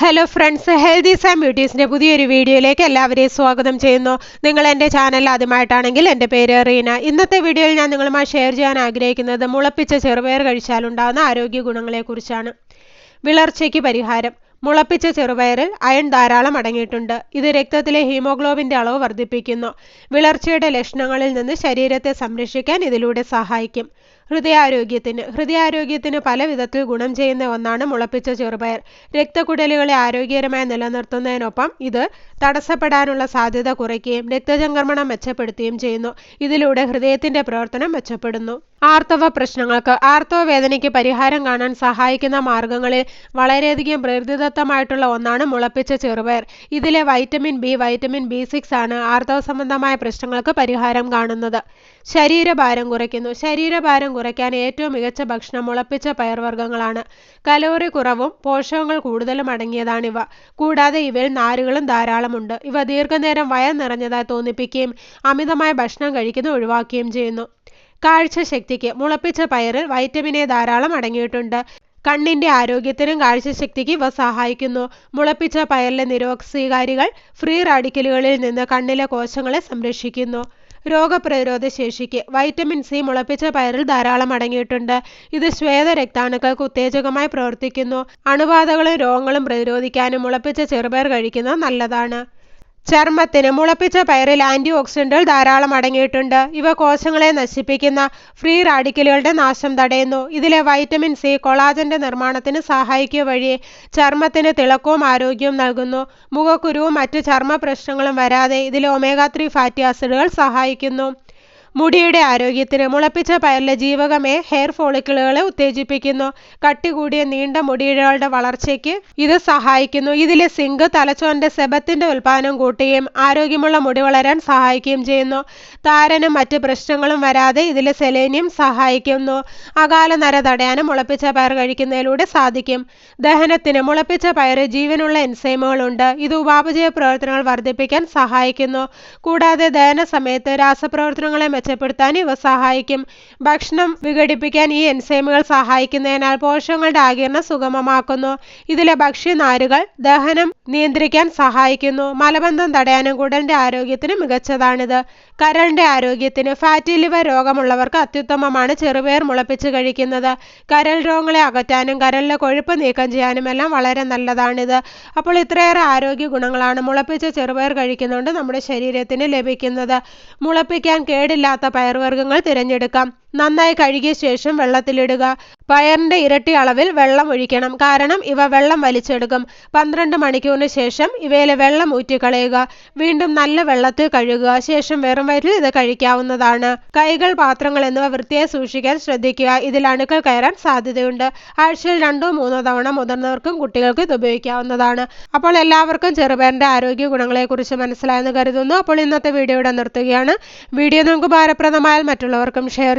Hello friends healthy and ബ്യൂട്ടീസിന്റെ പുതിയൊരു വീഡിയോയിലേക്ക് എല്ലാവരെയും സ്വാഗതം ചെയ്യുന്നു. നിങ്ങൾ എന്റെ ചാനൽ ആദ്യമായിട്ടാണെങ്കിൽ എന്റെ പേര് റീന. ഇന്നത്തെ വീഡിയോയിൽ ഞാൻ നിങ്ങളുമായി ഷെയർ ചെയ്യാൻ ആഗ്രഹിക്കുന്നത് മുളപ്പിച്ച ചെറുപയർ കഴിച്ചാലുണ്ടാകുന്ന ആരോഗ്യ ഗുണങ്ങളെക്കുറിച്ചാണ്. വിളർച്ചയ്ക്ക് പരിഹാരം. മുളപ്പിച്ച ചെറുപയറിൽ അയൺ ധാരാളം അടങ്ങിയിട്ടുണ്ട്. ഇത് രക്തത്തിലെ ഹീമോഗ്ലോബിന്റെ അളവ് വർദ്ധിപ്പിക്കുന്നു. വിളർച്ചയുടെ ലക്ഷണങ്ങളിൽ നിന്ന് ശരീരത്തെ സംരക്ഷിക്കാൻ ഇതിലൂടെ സഹായിക്കും. ഹൃദയാരോഗ്യത്തിന് ഹൃദയാരോഗ്യത്തിന് പല വിധത്തിൽ ഗുണം ചെയ്യുന്ന ഒന്നാണ് മുളപ്പിച്ച ചെറുപയർ. രക്തക്കുടലുകളെ ആരോഗ്യകരമായി നിലനിർത്തുന്നതിനൊപ്പം ഇത് തടസ്സപ്പെടാനുള്ള സാധ്യത കുറയ്ക്കുകയും രക്തചംക്രമണം മെച്ചപ്പെടുത്തുകയും ചെയ്യുന്നു. ഇതിലൂടെ ഹൃദയത്തിന്റെ പ്രവർത്തനം മെച്ചപ്പെടുന്നു. ആർത്തവ പ്രശ്നങ്ങൾക്ക് ആർത്തവ വേദനയ്ക്ക് പരിഹാരം കാണാൻ സഹായിക്കുന്ന മാർഗങ്ങളിൽ വളരെയധികം പ്രകൃതിദത്തമായിട്ടുള്ള ഒന്നാണ് മുളപ്പിച്ച ചെറുപയർ. ഇതിലെ vitamin B vitamin B six ആണ് ആർത്തവ സംബന്ധമായ പ്രശ്നങ്ങൾക്ക് പരിഹാരം കാണുന്നത്. ശരീരഭാരം കുറയ്ക്കുന്നു. ശരീരഭാരം കുറയ്ക്കാൻ ഏറ്റവും മികച്ച ഭക്ഷണം മുളപ്പിച്ച പയർവർഗങ്ങളാണ്. കലോറി കുറവും പോഷകങ്ങൾ കൂടുതലും അടങ്ങിയതാണിവ. കൂടാതെ ഇവയിൽ നാരുകളും ധാരാളമുണ്ട് ഇവ ദീർഘനേരം വയർ നിറഞ്ഞതായി തോന്നിപ്പിക്കുകയും അമിതമായ ഭക്ഷണം കഴിക്കുന്നത് ഒഴിവാക്കുകയും ചെയ്യുന്നു. കാഴ്ചശക്തിക്ക് മുളപ്പിച്ച പയറിൽ വൈറ്റമിൻ എ ധാരാളം അടങ്ങിയിട്ടുണ്ട്. കണ്ണിന്റെ ആരോഗ്യത്തിനും കാഴ്ചശക്തിക്ക് ഇവ സഹായിക്കുന്നു. മുളപ്പിച്ച പയറിലെ നിരോക്സീകാരികൾ ഫ്രീ റാഡിക്കലുകളിൽ നിന്ന് കണ്ണിലെ കോശങ്ങളെ സംരക്ഷിക്കുന്നു. രോഗപ്രതിരോധ ശേഷിക്ക് വൈറ്റമിൻ സി മുളപ്പിച്ച പയറിൽ ധാരാളം അടങ്ങിയിട്ടുണ്ട്. ഇത് ശ്വേത രക്താണുക്കൾക്ക് ഉത്തേജകമായി പ്രവർത്തിക്കുന്നു. അണുബാധകളും രോഗങ്ങളും പ്രതിരോധിക്കാനും മുളപ്പിച്ച ചെറുപയർ കഴിക്കുന്നത് നല്ലതാണ്. ചർമ്മത്തിന് മുളപ്പിച്ച പയറിൽ ആന്റി ഓക്സിഡന്റുകൾ ധാരാളം അടങ്ങിയിട്ടുണ്ട്. ഇവ കോശങ്ങളെ നശിപ്പിക്കുന്ന ഫ്രീ റാഡിക്കലുകളുടെ നാശം തടയുന്നു. ഇതിലെ വൈറ്റമിൻ സി കൊളാജന്റെ നിർമ്മാണത്തിന് സഹായിക്കുക വഴി ചർമ്മത്തിന് തിളക്കവും ആരോഗ്യവും നൽകുന്നു. മുഖക്കുരുവും മറ്റ് ചർമ്മ പ്രശ്നങ്ങളും വരാതെ ഇതിലെ ഒമേഗ ത്രീ ഫാറ്റി ആസിഡുകൾ സഹായിക്കുന്നു. മുടിയുടെ ആരോഗ്യത്തിന് മുളപ്പിച്ച പയറിലെ ജീവകമേ ഹെയർ ഫോളിക്കിളുകളെ ഉത്തേജിപ്പിക്കുന്നു. കട്ടി കൂടിയ നീണ്ട മുടിയിഴകളുടെ വളർച്ചയ്ക്ക് ഇത് സഹായിക്കുന്നു. ഇതിലെ സിങ്ക് തലച്ചോറിന്റെ സെബത്തിന്റെ ഉൽപാദനം കൂട്ടുകയും ആരോഗ്യമുള്ള മുടി വളരാൻ സഹായിക്കുകയും ചെയ്യുന്നു. താരനും മറ്റ് പ്രശ്നങ്ങളും വരാതെ ഇതിലെ സെലേനിയം സഹായിക്കുന്നു. അകാല നര തടയാനും മുളപ്പിച്ച പയർ കഴിക്കുന്നതിലൂടെ സാധിക്കും. ദഹനത്തിന് മുളപ്പിച്ച പയറ് ജീവനുള്ള എൻസൈമുകളുണ്ട്. ഇത് ഉപാപചയ പ്രവർത്തനങ്ങൾ വർദ്ധിപ്പിക്കാൻ സഹായിക്കുന്നു. കൂടാതെ ദഹന സമയത്ത് രാസപ്രവർത്തനങ്ങളെ മെച്ചപ്പെടുത്താൻ ഇവ സഹായിക്കും. ഭക്ഷണം വിഘടിപ്പിക്കാൻ ഈ എൻസൈമുകൾ സഹായിക്കുന്നതിനാൽ പോഷകങ്ങളുടെ ആകിരണം സുഗമമാക്കുന്നു. ഇതിലെ ഭക്ഷ്യനാരുകൾ ദഹനം നിയന്ത്രിക്കാൻ സഹായിക്കുന്നു. മലബന്ധം തടയാനും കുടലിന്റെ ആരോഗ്യത്തിന് മികച്ചതാണിത്. കരളിന്റെ ആരോഗ്യത്തിന് ഫാറ്റി ലിവർ രോഗമുള്ളവർക്ക് അത്യുത്തമമാണ് ചെറുപയർ മുളപ്പിച്ച് കഴിക്കുന്നത്. കരൾ രോഗങ്ങളെ അകറ്റാനും കരളിലെ കൊഴുപ്പ് നീക്കം ചെയ്യാനും എല്ലാം വളരെ നല്ലതാണിത്. അപ്പോൾ ഇത്രയേറെ ആരോഗ്യ ഗുണങ്ങളാണ് മുളപ്പിച്ച ചെറുപയർ കഴിക്കുന്നുണ്ട് നമ്മുടെ ശരീരത്തിന് ലഭിക്കുന്നത്. മുളപ്പിക്കാൻ കേടില്ലാത്ത പയർവർഗങ്ങൾ തിരഞ്ഞെടുക്കാം. നന്നായി കഴുകിയ ശേഷം വെള്ളത്തിലിടുക. പയറിന്റെ ഇരട്ടി അളവിൽ വെള്ളം ഒഴിക്കണം. കാരണം ഇവ വെള്ളം വലിച്ചെടുക്കും. പന്ത്രണ്ട് മണിക്കൂറിന് ശേഷം ഇവയിലെ വെള്ളം ഊറ്റിക്കളയുക. വീണ്ടും നല്ല വെള്ളത്തിൽ കഴുകുക. ശേഷം വെറും വയറ്റിൽ ഇത് കഴിക്കാവുന്നതാണ്. കൈകൾ പാത്രങ്ങൾ എന്നിവ വൃത്തിയായി സൂക്ഷിക്കാൻ ശ്രദ്ധിക്കുക. ഇതിൽ അണുക്കൾ കയറാൻ സാധ്യതയുണ്ട്. ആഴ്ചയിൽ രണ്ടോ മൂന്നോ തവണ മുതിർന്നവർക്കും കുട്ടികൾക്കും ഇത് ഉപയോഗിക്കാവുന്നതാണ്. അപ്പോൾ എല്ലാവർക്കും ചെറുപയറിന്റെ ആരോഗ്യ ഗുണങ്ങളെക്കുറിച്ച് മനസ്സിലായെന്ന് കരുതുന്നു. അപ്പോൾ ഇന്നത്തെ വീഡിയോ ഇവിടെ നിർത്തുകയാണ്. വീഡിയോ നമുക്ക് ഭാരപ്രദമായാൽ മറ്റുള്ളവർക്കും ഷെയർ